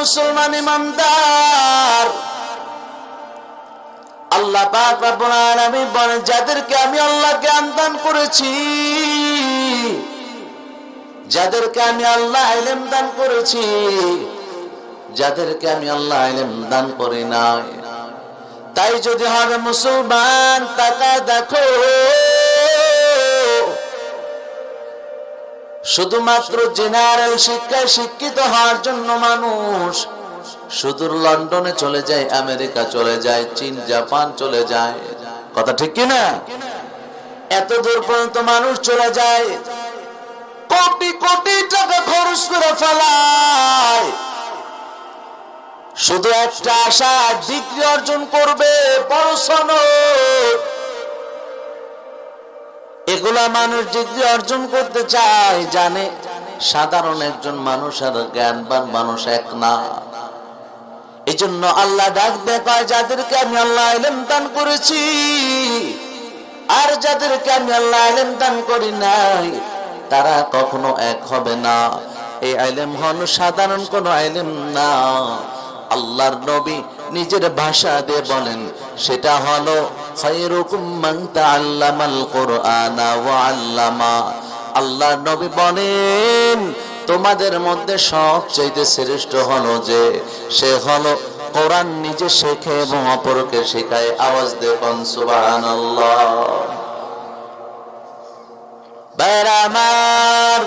মুসলমান ইমানদার। আল্লাহ আলামিন বলেন, যাদেরকে আমি আল্লাহ জ্ঞান দান করেছি, যাদেরকে আমি আল্লাহ ইলম দান করেছি, যাদেরকে আমি আল্লাহ ইলম দান করি নাই। তাই যদি হবে মুসলমান তাকা দেখো শুধুমাত্র জেনারেল শিক্ষায় শিক্ষিত হওয়ার জন্য মানুষ সুদূর লন্ডনে চলে যায়, আমেরিকা চলে যায়, চীন, জাপান চলে যায়। কথা ঠিক কিনা? এত দূর পর্যন্ত মানুষ চলে যায়, কোটি কোটি টাকা খরচ করে ফেলায়। শুধু একটা আশা, ডিগ্রি অর্জন করবে পড়াশোনা এগুলা মানুষ ডিগ্রি অর্জন করতে চায়, জানে সাধারণ একজন মানুষ আর জ্ঞানবান মানুষ এক না। এই জন্য আল্লাহ ডাক দেখায় যাদেরকে আমি আল্লাহ এলেম দান করেছি, আর যাদেরকে আমি আল্লাহ এলেম দান করি নাই, তারা কখনো এক হবে না। এই আইলেম হল সাধারণ কোন আইলেম না। আল্লাহর নবী নিজের ভাষা দিয়ে বলেন, সেটা হলো খায়রুকুম মান তাআল্লামাল ওয়া আল্লামা। আল্লাহর নবী বলেন, তোমাদের মধ্যে সবচাইতে শ্রেষ্ঠ হলো যে, সে হলো কোরআন নিজে শেখে এবং অপরকে শেখায়। আওয়াজ দেখুন সুবহানাল্লাহ। বাইরা আমার,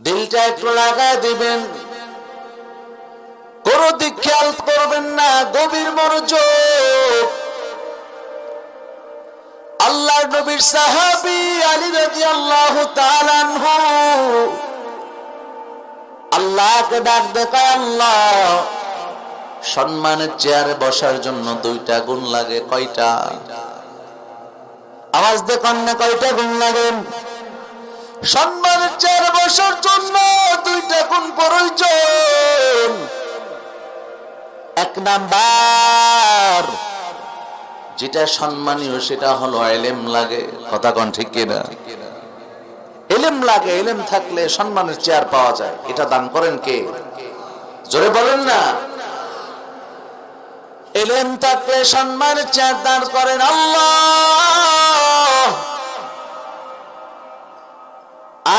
দিলটা একটু লাগায় দিবেন। কোন দিক খেয়াল করবেন না, গভীর আল্লাহ নবীর সাহাবি আলী আল্লাহ আল্লাহকে ডাক আল্লাহ, সম্মানের চেয়ারে বসার জন্য দুইটা গুণ লাগে, কয়টা? আওয়াজ দেখুন না, কয়টা গুণ লাগে? সম্মানের চেয়ারে বসার জন্য দুইটা গুণ প্রয়োজন। এক নাম্বার। যেটা সম্মানীয়, সেটা হলো এলেম লাগে। কথা কন ঠিক কিনা? এলেম লাগে, এলেম থাকলে সম্মানের চেয়ার পাওয়া যায়। এটা দান করেন কে? জোরে বলেন না। এলেম থাকলে সম্মানের চেয়ার দান করেন আল্লাহ।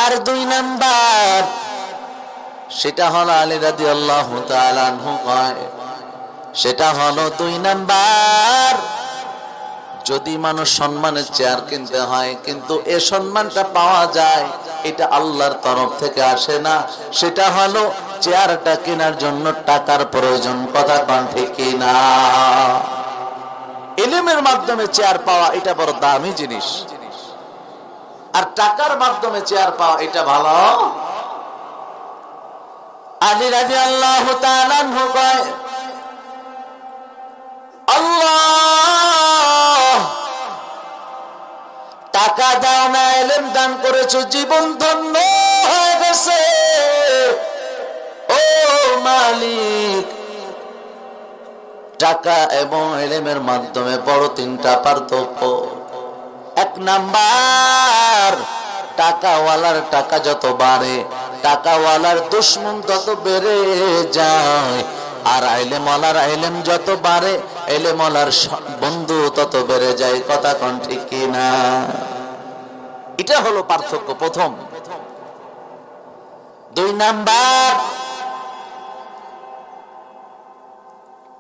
আর দুই নাম্বার, সেটা হলো আলী রাদি আল্লাহ কয় সেটা হলো দুই নাম্বার। যদি মানুষ সম্মানের চেয়ার কিনতে হয়, কিন্তু এ সম্মানটা পাওয়া যায়, এটা আল্লাহর তরফ থেকে আসে না। সেটা হলো চেয়ারটা কেনার জন্য টাকার প্রয়োজন, কথা কন ঠিক না? এলিমের মাধ্যমে চেয়ার পাওয়া এটা বড় দামি জিনিস। আর টাকার মাধ্যমে চেয়ার পাওয়া এটা ভালো। আলী রাজি আল্লাহ কয় টাকা দাও না এলেম দান করেছ, জীবন ধন্য হয়ে গেছে। ও মালিক, টাকা এবং এলেমের মাধ্যমে বড় তিনটা পার্থক্য। এক নাম্বার, টাকাওয়ালার টাকা যত বাড়ে, টাকাওয়ালার দুশ্মন তত বেড়ে যায়। আর আইলেমলার আইলেম যত বাড়ে এলেমলার বন্ধু তত বেড়ে যায়। কথা কন ঠিক কিনা? এটা হলো পার্থক্য প্রথম। দুই নাম্বার,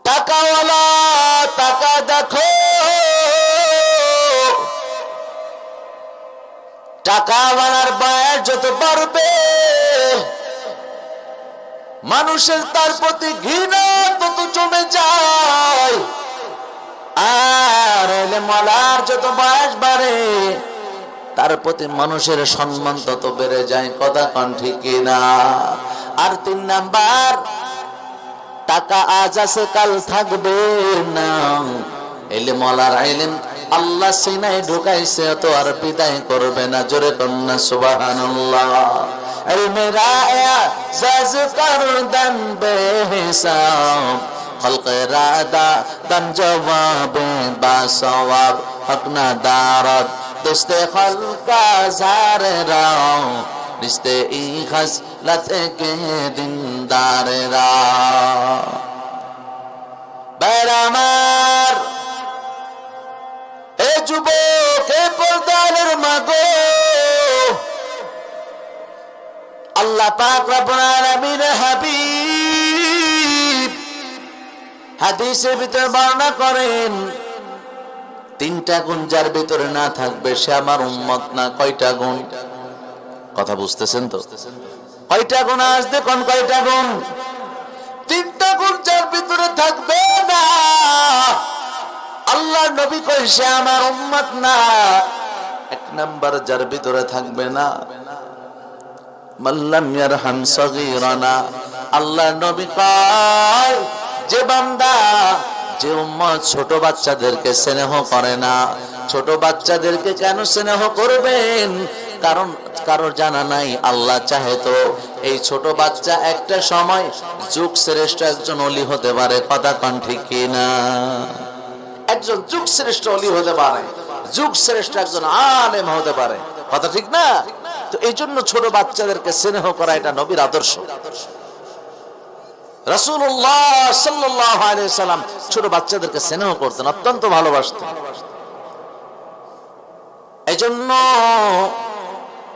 টাকাওয়ালা, টাকা দেখো। টাকাওয়ালার বয়স যত বাড়বে, মানুষের তার প্রতি ঘৃণা তত জমে যায়। আর এলে মলার যত বয়স বাড়ে তার প্রতি মানুষের সম্মান তত বেড়ে যায় কথা কন ঠিক না আর তিন নাম্বার টাকা আজ আছে কাল থাকবে না এলে মলার আইলেম আল্লাহ সিনাই ঢুকাইছে তো আর বিদায় করবে না জোরে কন্যা সুবহানাল্লাহ মেরা জাজ কর দন বেহিসাব خلق ارادا دم جواب با ثواب حق ندارد دوست خلق زار را رشته ای خصلت که دندار را. برامار এ যুবক এ পর্দালের মাগো আল্লাহ পাক রব্বুল আলামিন হাবিব হাদিসের ভিতর বর্ণনা করেন তিনটা গুণ যার ভিতরে না থাকবে, সে আমার উম্মত না, কয়টা গুণ? কথা বুঝতেছেন তো? কয়টা গুণ আসবে, কোন কয়টা গুণ? তিনটা গুণ যার ভিতরে থাকবে না। আল্লাহ নবী কই সে আমার উম্মত না। এক নাম্বার যার ভিতরে থাকবে না। মাল্লাম ইয়ারহাম সগীরানা। আল্লাহ নবী কয়, যে বান্দা যে উম্মত ছোট বাচ্চাদেরকে স্নেহ করে না। ছোট বাচ্চাদেরকে কেন স্নেহ করবেন? কারণ, কারোর জানা নাই, আল্লাহ চাহে তো। এই ছোট বাচ্চা একটা সময় যুগ শ্রেষ্ঠ একজন অলি হতে পারে, কথা কন ঠিক কিনা একজন যুগ শ্রেষ্ঠ অলি হতে পারে, যুগ শ্রেষ্ঠ একজন আলেম হতে পারে, কথা ঠিক না? তো এই জন্য ছোট বাচ্চাদেরকে স্নেহ করা এটা নবীর আদর্শ। ছোট বাচ্চাদেরকে স্নেহ করতেন, অত্যন্ত ভালোবাসতেন।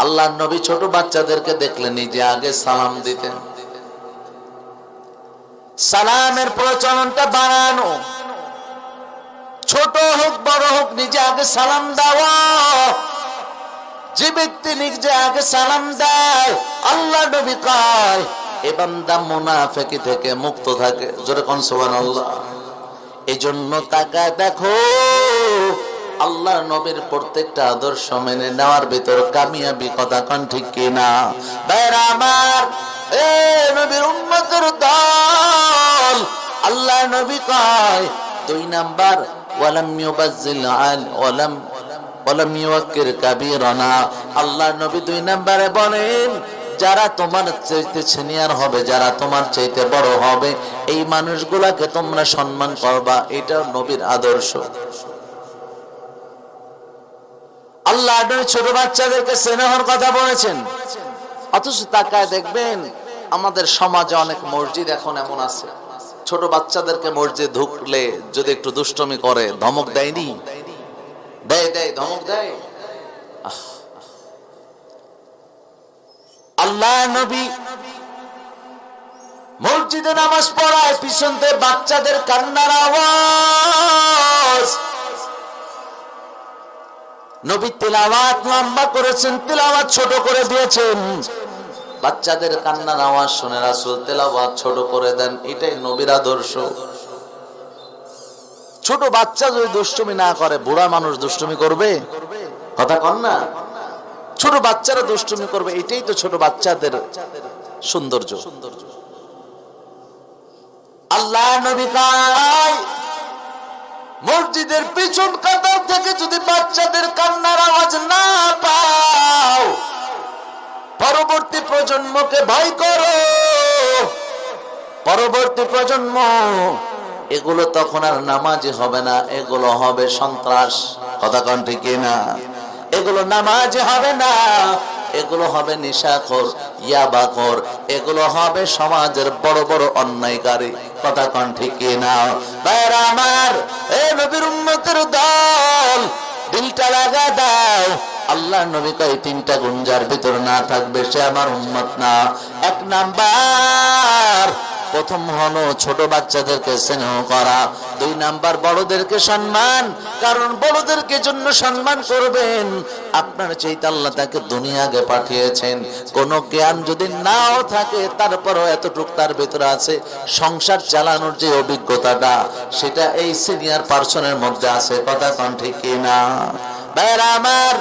আল্লাহ নবী ছোট বাচ্চাদেরকে নিজে আগে সালাম দিতেন। সালামের প্রচলনটা বাড়ানো। ছোট হোক, বড় হোক, নিজে আগে সালাম দেওয়া। যে ব্যক্তি নিজে আগে সালাম দেয়, আল্লাহ নবী কয় এ বান্দা মুনাফিকি থেকে মুক্ত থাকে। জোরে কোন সুবহানাল্লাহ। এই জন্য তাকায় দেখো আল্লাহ নবীর প্রত্যেকটা আদর্শ মেনে নেওয়ার ভিতর কামিয়াবি কথা কন ঠিক কিনা? বাইরে আমার, এ নবীর উম্মতের দল আল্লাহ নবী কয়, দুই নাম্বার, ওয়ালাম ইউবাজ্জিল আল, ওয়ালাম ওয়ালাম ইউয়াক্কির কাবীরানা। আল্লাহ নবী দুই নাম্বারে বলেন যারা তোমার চাইতে সিনিয়র হবে, যারা তোমার চাইতে বড় হবে, এই মানুষগুলাকে তোমরা সম্মান করবা, এটা নবীর আদর্শ। আল্লাহ ছোট বাচ্চাদেরকে স্নেহর কথা বলেছেন। অথচ তাকায় দেখবেন, আমাদের সমাজে অনেক মসজিদ এখন এমন আছে। ছোট বাচ্চাদেরকে মসজিদ ঢুকলে যদি একটু দুষ্টমি করে, ধমক দেয়নি? দেয় দেয়, ধমক দেয়? আহ। আল্লাহ নবী মসজিদে নামাজ পড়ায় পিছন থেকে বাচ্চাদের কান্নার আওয়াজ। নবী তেলাওয়াত লম্বা করেছেন, তেলাওয়াত ছোট করে দিয়েছেন। বাচ্চাদের কান্নার আওয়াজ শুনে রাসূল তেলাওয়াত ছোট করে দেন, এটাই নবীর আদর্শ। ছোট বাচ্চা যদি দুষ্টুমি না করে, বুড়া মানুষ দুষ্টুমি করবে? কথা কন না। ছোট বাচ্চারা দুষ্টুমি করবে, এটাই তো ছোট বাচ্চাদের সৌন্দর্য। আল্লাহ নবী মসজিদের পিছন কাতার থেকে যদি বাচ্চাদের কান্নার আওয়াজ না পাও, পরবর্তী প্রজন্মকে ভয় করো। পরবর্তী প্রজন্ম, এগুলো তখন আর নামাজি হবে না, এগুলো হবে সন্ত্রাস। কথা কন ঠিক না এগুলো নামাজি হবে না। এগুলো হবে নিশাখোর, ইয়াবাখোর। এগুলো হবে সমাজের বড় বড় অন্যায়কারী। কথা কন ঠিক না? বাইরে আমার, এ নবীর উম্মতের দল, দিলটা লাগা দাও। আল্লাহ নবী কয়, তিনটা গুঞ্জার ভিতর না থাকবে, সে আমার উম্মত না। এক নাম্বার প্রথম হলো ছোট বাচ্চাদেরকে স্নেহ করা। দুই নাম্বার, বড়দেরকে সম্মান। কারণ বড়দেরকে জন্য সম্মান করবেন। আপনার চাইতে আল্লাহ তাকে দুনিয়াকে পাঠিয়েছেন। কোন জ্ঞান যদি নাও থাকে, তারপরও এতটুক তার ভিতরে আছে সংসার চালানোর যে অভিজ্ঞতাটা, সেটা এই সিনিয়র পার্সনের মধ্যে আছে। কথা কন ঠিক না? আমার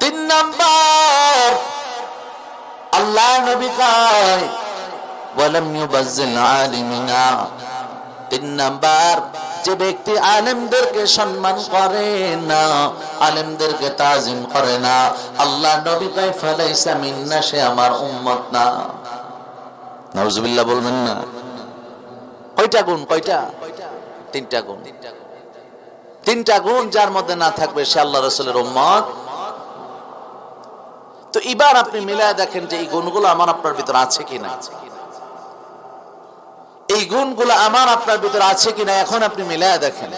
তিন নাম্বার, আল্লাহ নবী কয় ওয়ালাম ইউবাজ্জিল আলিমিনা তিন নাম্বার, যে ব্যক্তি আলেমদেরকে সম্মান করে না, আলেমদেরকে তাজিম করে না, আল্লাহ নবী মিন্না, সে আমার উম্মত না। নাউজুবিল্লাহ বলবেন না। কয়টা গুণ? কয়টা? তিনটা গুণ। তিনটা গুণ যার মধ্যে না থাকবে সে আল্লাহ রসুলের উম্মত। তো এবার আপনি মিলায় দেখেন যে এই গুণগুলো আমার আপনার ভিতরে আছে কিনা আছে কিনা। এই গুণগুলো আমার আপনার ভিতরে আছে কিনা এখন আপনি মিলায় দেখেন।